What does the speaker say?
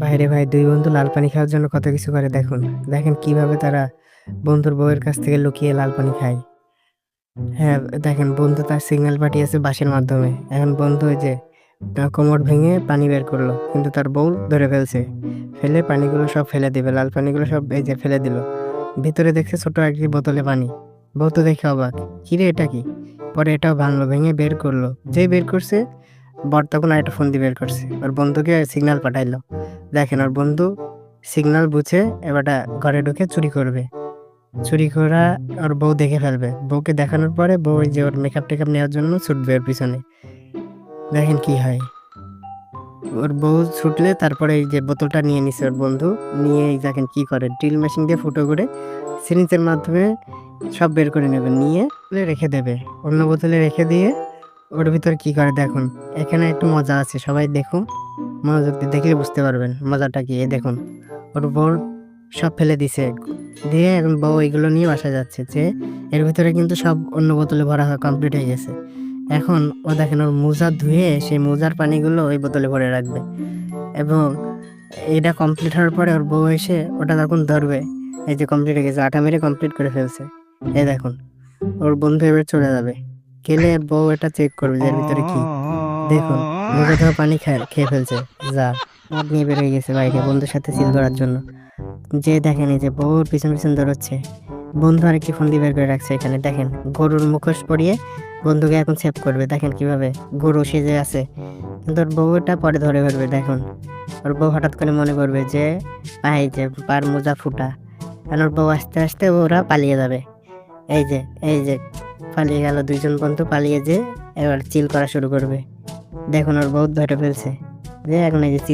বাইরে ভাই দুই বন্ধু লাল পানি খাওয়ার জন্য কত কিছু করে, দেখুন। দেখেন কীভাবে তারা বন্ধুর বউয়ের কাছ থেকে লুকিয়ে লাল পানি খায়। হ্যাঁ দেখেন, বন্ধু তার সিগন্যাল পাঠিয়েছে বাঁশের মাধ্যমে। এখন বন্ধু যে কোমর ভেঙে পানি বের করল, কিন্তু তার বউ ধরে ফেলছে। ফেলে পানিগুলো সব ফেলে দিবে, লাল পানিগুলো সব এই যে ফেলে দিল। ভিতরে দেখছে ছোট একটি বোতলে পানি। বউ তো দেখে অবাক, কিরে, এটা কি? পরে এটাও ভাঙলো, ভেঙে বের করল। যেই বের করছে বর তখন আরেকটা ফোন দিয়ে বের করছে। ওর বন্ধুকে সিগনাল পাঠাইলো। দেখেন, ওর বন্ধু সিগন্যাল বুঝে এবারটা ঘরে ঢুকে চুরি করবে। চুরি করা ওর বউ দেখে ফেলবে। বউকে দেখানোর পরে বউ যে ওর মেকআপ টেকআপ নেওয়ার জন্য ছুটবে ওর পিছনে। দেখেন কি হয়। ওর বউ ছুটলে তারপরে এই যে বোতলটা নিয়ে নিছে ওর বন্ধু। নিয়ে দেখেন কি করে ড্রিল মেশিন দিয়ে ফুটো করে সিরিঞ্জের মাধ্যমে সব বের করে নেবে। নিয়ে রেখে দেবে। অন্য বোতলে রেখে দিয়ে ওর ভিতরে কি করে দেখুন? এখানে একটু মজা আছে, সবাই দেখুন। মনোযোগ দিয়ে দেখলে বুঝতে পারবেন মজাটা কি দেখুন। ওর বউ সব ফেলে দিছে। দিয়ে বউ এগুলো নিয়ে বাসা যাচ্ছে যে এর ভিতরে কিন্তু সব অন্য বোতলে ভরা কমপ্লিট হয়ে গেছে। এখন ও দেখেন ওর মোজা ধুয়ে সেই মোজার পানিগুলো ওই বোতলে ভরে রাখবে। এবং এটা কমপ্লিট হওয়ার পরে ওর বউ এসে ওটা তখন ধরবে। এই যে কমপ্লিট হয়ে গেছে, আটা মেরে কমপ্লিট করে ফেলছে। এই দেখুন, ওর বন্ধু এবার চলে যাবে। গেলে বউ এটা চেক করবে যে ভিতরে কি। দেখুন, মুখে ধোয়া পানি খায় খেয়ে ফেলছে, যা মদ নিয়ে বেরিয়ে গেছে বাইরে বন্ধুর সাথে সিল করার জন্য। যে দেখেন এই যে বউর পিছন পিছন দৌড়চ্ছে, বন্ধু আরেকটি ফোন দিয়ে বের করে রাখছে এখানে, দেখেন, গরুর মুখোশ পরিয়ে বন্ধুকে এখন সেভ করবে, দেখেন কীভাবে গরু সেজে আছে। কিন্তু ওর বউটা পরে ধরে ফেলবে, দেখুন, ওর বউ হঠাৎ করে মনে করবে যে পাই যে, পার মোজা ফুটা। কারণ ওর বউ আস্তে আস্তে ওরা পালিয়ে যাবে। এই যে এই যে পালিয়ে গেল দুইজন বন্ধু পালিয়ে যে এবার চিল করা শুরু করবে। দেখুন, ওর বহুত ধরে ফেলছে। যে এখন এই যে চিল